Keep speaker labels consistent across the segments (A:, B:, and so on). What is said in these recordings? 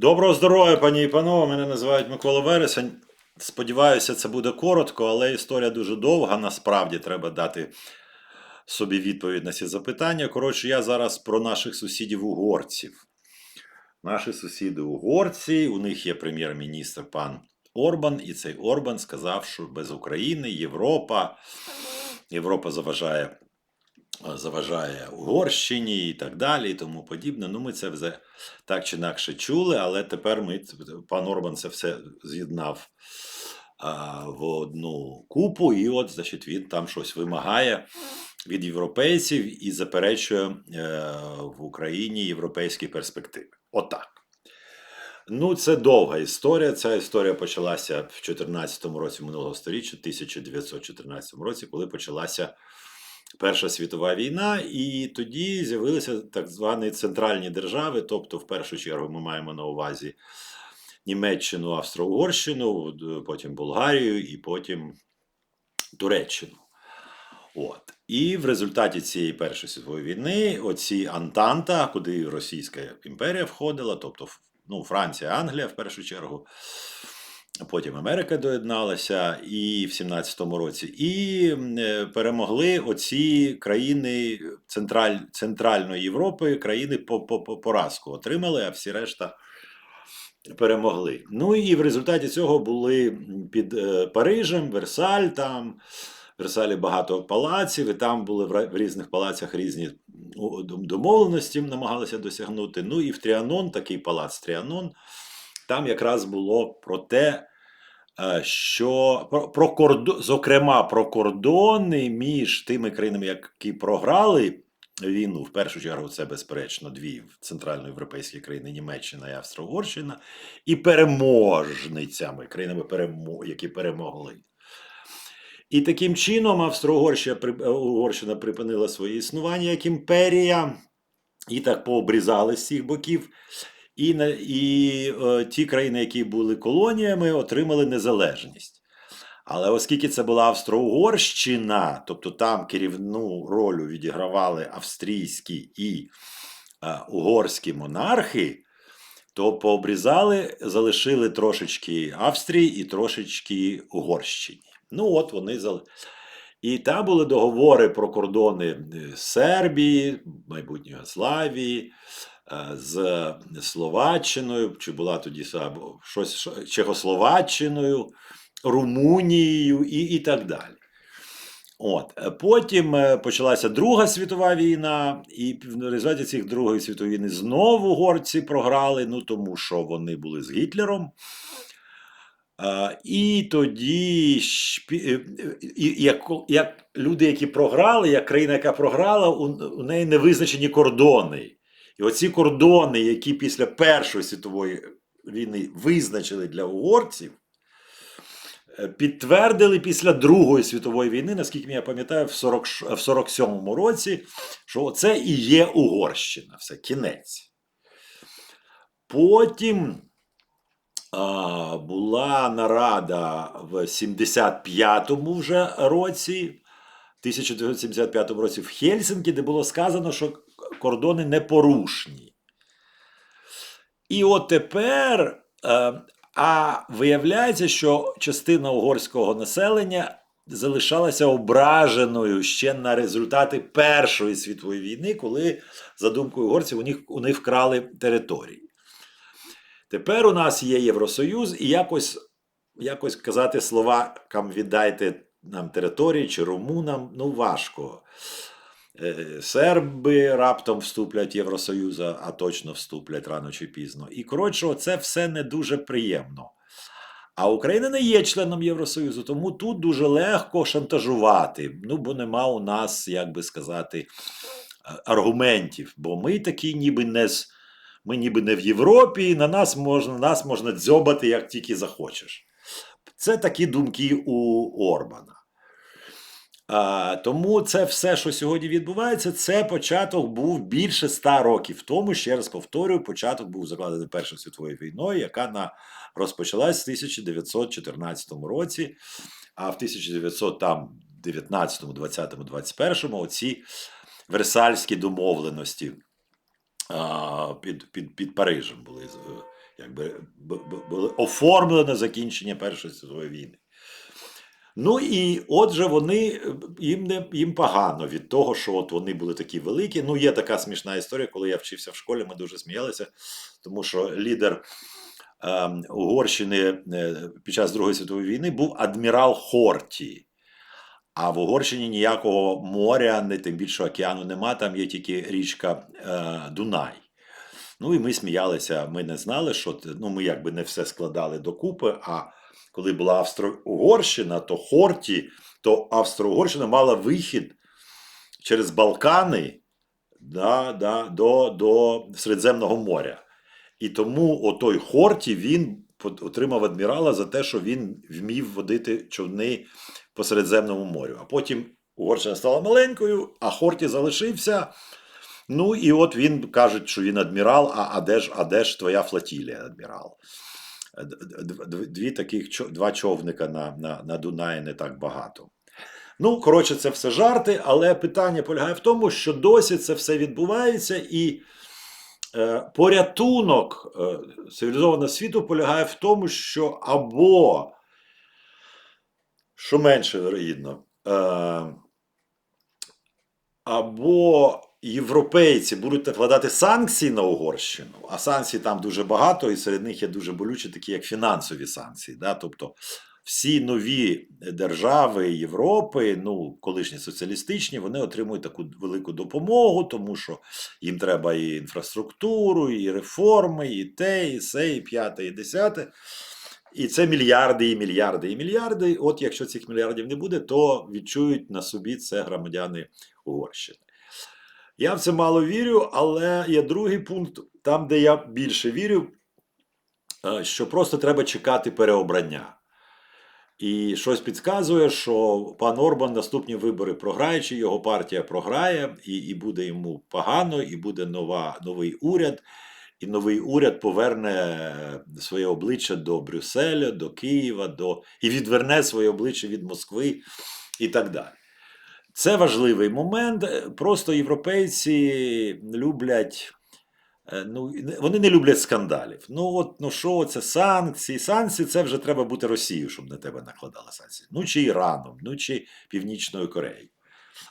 A: Доброго здоров'я, пані і панове. Мене називають Микола Вересень. Сподіваюся, це буде коротко, але історія дуже довга. Насправді треба дати собі відповідь на ці запитання. Коротше, я зараз про наших сусідів угорців. Наші сусіди угорці, у них є прем'єр-міністр пан Орбан, і цей Орбан сказав, що без України Європа, Європа заважає, заважає Угорщині і так далі, і тому подібне. Ну, ми це вже так чи інакше чули, але тепер ми, пан Орбан це все з'єднав в одну купу, і от, значить, він там щось вимагає від європейців і заперечує е, в Україні європейські перспективи. Отак. Ну, це довга історія. Ця історія почалася в 2014 році минулого століття, 1914 році, коли почалася Перша світова війна, і тоді з'явилися так звані центральні держави. Тобто, в першу чергу, ми маємо на увазі Німеччину, Австро-Угорщину, потім Болгарію і потім Туреччину. От. І в результаті цієї Першої світової війни, оці Антанта, куди Російська імперія входила, тобто ну, Франція, Англія в першу чергу. Потім Америка доєдналася і в 17-му році, і е, перемогли оці країни Централь, Центральної Європи, країни по, по, по поразку отримали, а всі решта перемогли. Ну і в результаті цього були під е, Парижем, Версаль, там в Версалі багато палаців, і там були в, в різних палацях різні домовленості, намагалися досягнути. Ну і в Тріанон, такий палац Тріанон. Там якраз було про те, що про, про кордон, зокрема про кордони між тими країнами, які програли війну, в першу чергу, це безперечно дві центральноєвропейські країни Німеччина і Австро-Угорщина, і переможницями, країнами, які перемогли. І таким чином Австро-Угорщина припинила своє існування як імперія, і так пообрізали з всіх боків. І і е, ті країни, які були колоніями, отримали незалежність. Але оскільки це була Австро-Угорщина, тобто там керівну роль відігравали австрійські і е, угорські монархи, то пообрізали, залишили трошечки Австрії і трошечки Угорщині. Ну, от вони. І там були договори про кордони е, Сербії, майбутньої Славії. Е, з Словаччиною, чи була тоді щось Чехословаччиною, Румунією і і так далі. От. Е, потім е, почалася Друга світова війна, і в результаті цих Другої світової війни знову горці програли, ну тому що вони були з Гітлером. І тоді, як як люди, які програли, як країна, яка програла, у, у неї не визначені кордони. І оці кордони, які після Першої світової війни визначили для угорців, е, підтвердили після Другої світової війни, наскільки я пам'ятаю, в 40, в 47-му році, що це і є Угорщина, все кінець. Потім була нарада в 75-му вже році, 1975 році в Хельсинкі, де було сказано, що кордони непорушні. І от тепер, е, а виявляється, що частина угорського населення залишалася ображеною ще на результати Першої світової війни, коли, за думкою угорців, у них, у них вкрали території. Тепер у нас є Євросоюз, і якось якось казати словакам віддайте нам території чи румунам ну важко. Е, серби раптом вступлять в Євросоюз, а точно вступлять рано чи пізно. І коротше, це все не дуже приємно. А Україна не є членом Євросоюзу, тому тут дуже легко шантажувати. Ну, бо нема у нас, як би сказати, аргументів. Бо ми такі, ніби не. Ми ніби не в Європі, і на нас можна нас можна дзьобати, як тільки захочеш. Це такі думки у Орбана. А, Тому це все, що сьогодні відбувається, це початок був більше ста років тому. Ще раз повторюю, початок був закладений Першою світовою війною, яка на розпочалась в 1914 році, а в 1919, 20, 21 оці Версальські домовленості а, під, під, під Парижем були якби б- б- було оформлене закінчення Першої світової війни. Ну і отже, вони е, їм не їм погано від того, що от вони були такі великі. Ну, є така смішна історія, коли я вчився в школі, ми дуже сміялися, тому що лідер ем, Угорщини е, під час Другої світової війни був адмірал Хорті. А в Угорщині ніякого моря, не тим більше океану нема, там є тільки річка е, Дунай. Ну і ми сміялися, ми не знали, що ну, ми якби не все складали докупи. А коли була Австро-Угорщина, то Хорті, то Австро-Угорщина мала вихід через Балкани да, да, до, до Середземного моря. І тому отой Хорті він отримав адмірала за те, що він вмів водити човни по Середземному морю. А потім Угорщина стала маленькою, а Хорті залишився. Ну і от він кажуть, що він адмірал, а, а, де, ж, а де ж твоя флотілія, адмірал? Д- Дві таких два човника на, на, на Дунаї не так багато. Ну, коротше, це все жарти, але питання полягає в тому, що досі це все відбувається, і е, порятунок е, цивілізованого світу полягає в тому, що або, що менше вірогідно, е, або європейці будуть накладати санкції на Угорщину, а санкцій там дуже багато, і серед них є дуже болючі, такі як фінансові санкції. Да? Тобто всі нові держави Європи, ну, колишні соціалістичні, вони отримують таку велику допомогу, тому що їм треба і інфраструктуру, і реформи, і те, і се, і п'яте, і десяте. І це мільярди, і мільярди, і мільярди. От якщо цих мільярдів не буде, то відчують на собі це громадяни Угорщини. Я в це мало вірю, але є другий пункт, там, де я більше вірю, е, що просто треба чекати переобрання. І щось підказує, що пан Орбан наступні вибори програє, чи його партія програє, і, і буде йому погано, і буде нова, новий уряд. І новий уряд поверне своє обличчя до Брюсселя, до Києва, до... і відверне своє обличчя від Москви і так далі. Це важливий момент. Е, Просто європейці люблять. е, Ну, вони не люблять скандалів. Ну, от, ну що, це санкції. Санкції це вже треба бути Росією, щоб на тебе накладали санкції. Ну, чи Іраном, ну чи Північною Кореєю.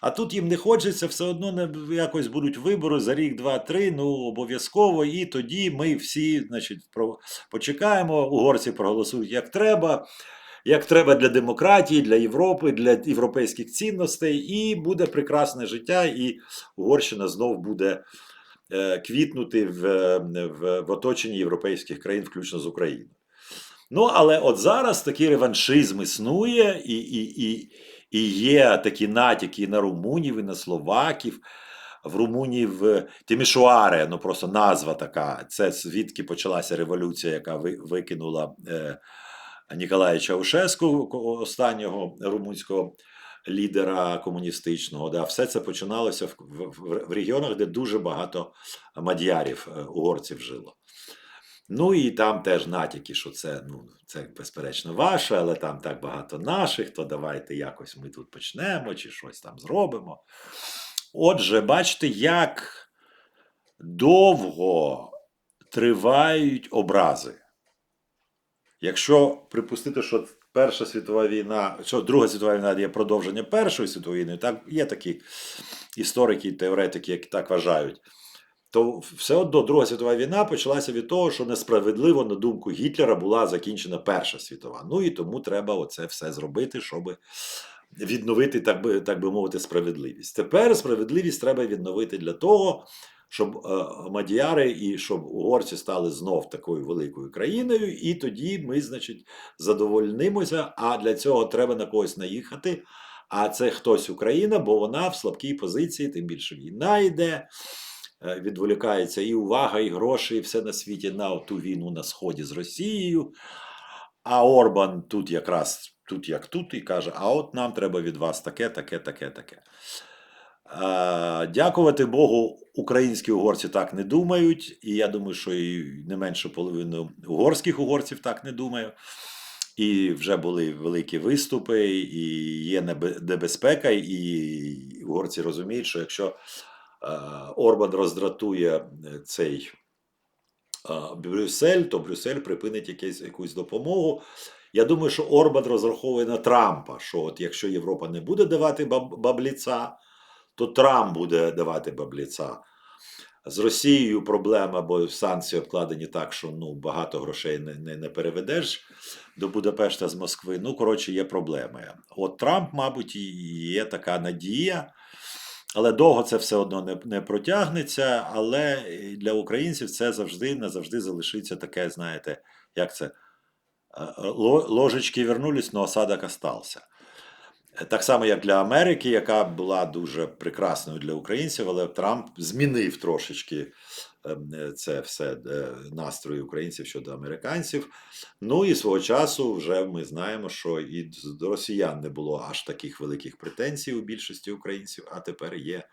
A: А тут їм не хочеться, все одно не якось будуть вибори за рік, два, три, ну обов'язково. І тоді ми всі, значить, почекаємо, угорці проголосують як треба, як треба для демократії, для Європи, для європейських цінностей, і буде прекрасне життя, і Угорщина знов буде е, квітнути в, в, в оточенні європейських країн, включно з Україною. Ну, але от зараз такий реваншизм існує, і, і, і, і є такі натяки і на румунів, і на словаків. В Румунії в Тімішуаре, ну просто назва така. Це звідки почалася революція, яка викинула е, Ніколая Чаушеску, останнього румунського лідера комуністичного. Да. Все це починалося в, в, в- регіонах, де дуже багато мадярів, е, угорців жило. Ну і там теж натяки, що це, ну, це безперечно ваше, але там так багато наших, то давайте якось ми тут почнемо чи щось там зробимо. Отже, бачите, як довго тривають образи. Якщо припустити, що Перша світова війна, що Друга світова війна є продовження Першої світової війни, так є такі історики, і теоретики, які так вважають то все одно Друга світова війна почалася від того, що несправедливо, на думку Гітлера, була закінчена Перша світова. Ну і тому треба оце все зробити, щоб відновити, так би, так би мовити, справедливість. Тепер справедливість треба відновити для того, щоб е, мадіяри і щоб угорці стали знов такою великою країною, і тоді ми, значить, задовольнимося. А для цього треба на когось наїхати. А це хтось Україна, бо вона в слабкій позиції, тим більше війна йде е, відволікається і увага, і гроші, і все на світі на ту війну на сході з Росією. А Орбан тут якраз тут як тут, і каже: а от нам треба від вас таке, таке, таке, таке. Е, Дякувати Богу, українські угорці так не думають, і я думаю, що і не менше половини угорських угорців так не думає. І вже були великі виступи, і є небе- небезпека, і угорці розуміють, що якщо е, Орбан роздратує е, цей а, Брюссель, то Брюссель припинить якесь, якусь допомогу. Я думаю, що Орбан розраховує на Трампа, що от якщо Європа не буде давати баб- бабліца, то Трамп буде давати бабліца. З Росією проблема, бо санкції обкладені так, що ну, багато грошей не, не, не переведеш до Будапешта з Москви. Ну, коротше, є проблеми. От Трамп, мабуть, є така надія, але довго це все одно не, не протягнеться. Але для українців це завжди назавжди залишиться таке, знаєте, як це? Е, Ложечки вернулись, но осадок остався. Так само, як для Америки, яка була дуже прекрасною для українців, але Трамп змінив трошечки ем, це все е, настрої українців щодо американців. Ну і свого часу вже ми знаємо, що і до росіян не було аж таких великих претензій у більшості українців, а тепер є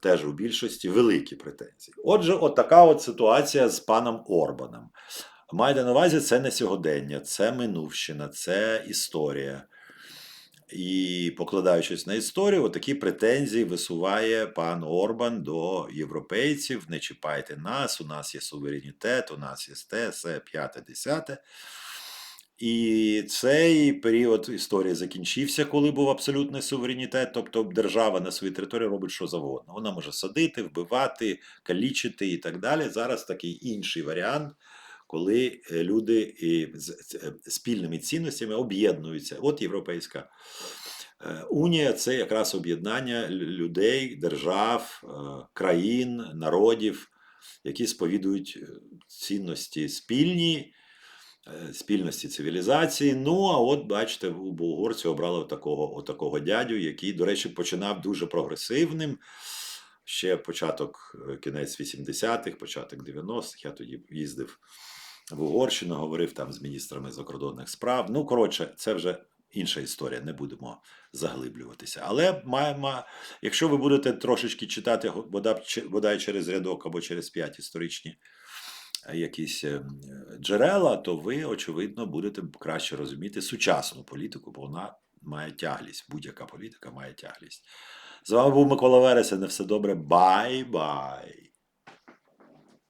A: теж у більшості великі претензії. Отже, от така от ситуація з паном Орбаном. Майте на увазі, це не сьогодення, це минувщина, це історія. І покладаючись на історію, такі претензії висуває пан Орбан до європейців. Не чіпайте нас, у нас є суверенітет, у нас є те, все, п'яте, десяте. І цей період історії закінчився, коли був абсолютний суверенітет. Тобто держава на своїй території робить що завгодно. Вона може садити, вбивати, калічити і так далі. Зараз такий інший варіант, коли е, люди з е, спільними цінностями об'єднуються. От Європейська е, унія це якраз об'єднання людей, держав, країн, народів, які сповідують цінності спільні спільності цивілізації. Ну, а от бачите, у угорці обрали такого, отакого дядю, який, до речі, починав дуже прогресивним. Ще початок, кінець 80-х, початок 90-х. Я тоді їздив в Угорщину, говорив там з міністрами закордонних справ. Ну, коротше, це вже інша історія, не будемо заглиблюватися. Але маємо, якщо ви будете трошечки читати бодай, через рядок або через п'ять історичні е, якісь е, джерела, то ви, очевидно, будете краще розуміти сучасну політику, бо вона має тяглість. Будь-яка політика має тяглість. З вами був Микола Вересен. На все добре. Бай-бай.